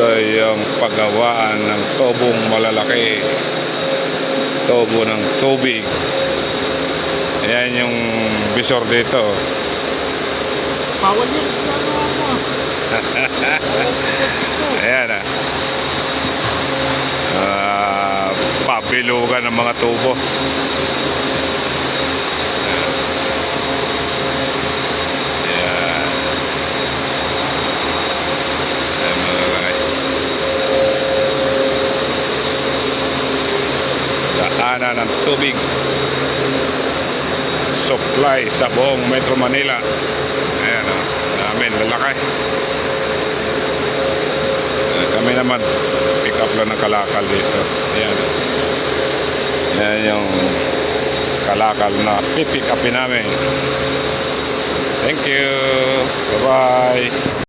yung paggawaan ng tubong malalaki. Tubo ng tubig. Ayan yung bisor dito. Bawal yun. Ayan ah. Ah, pabilugan ng mga tubo. Ayan. Ayan mga guys. Daanan ng tubig. Supply sa buong Metro Manila. Ayan ah. Namin, lalaki. Eh, kami naman pick up lang ng kalakal dito ayan yan yung kalakal na pipick upin namin thank you bye bye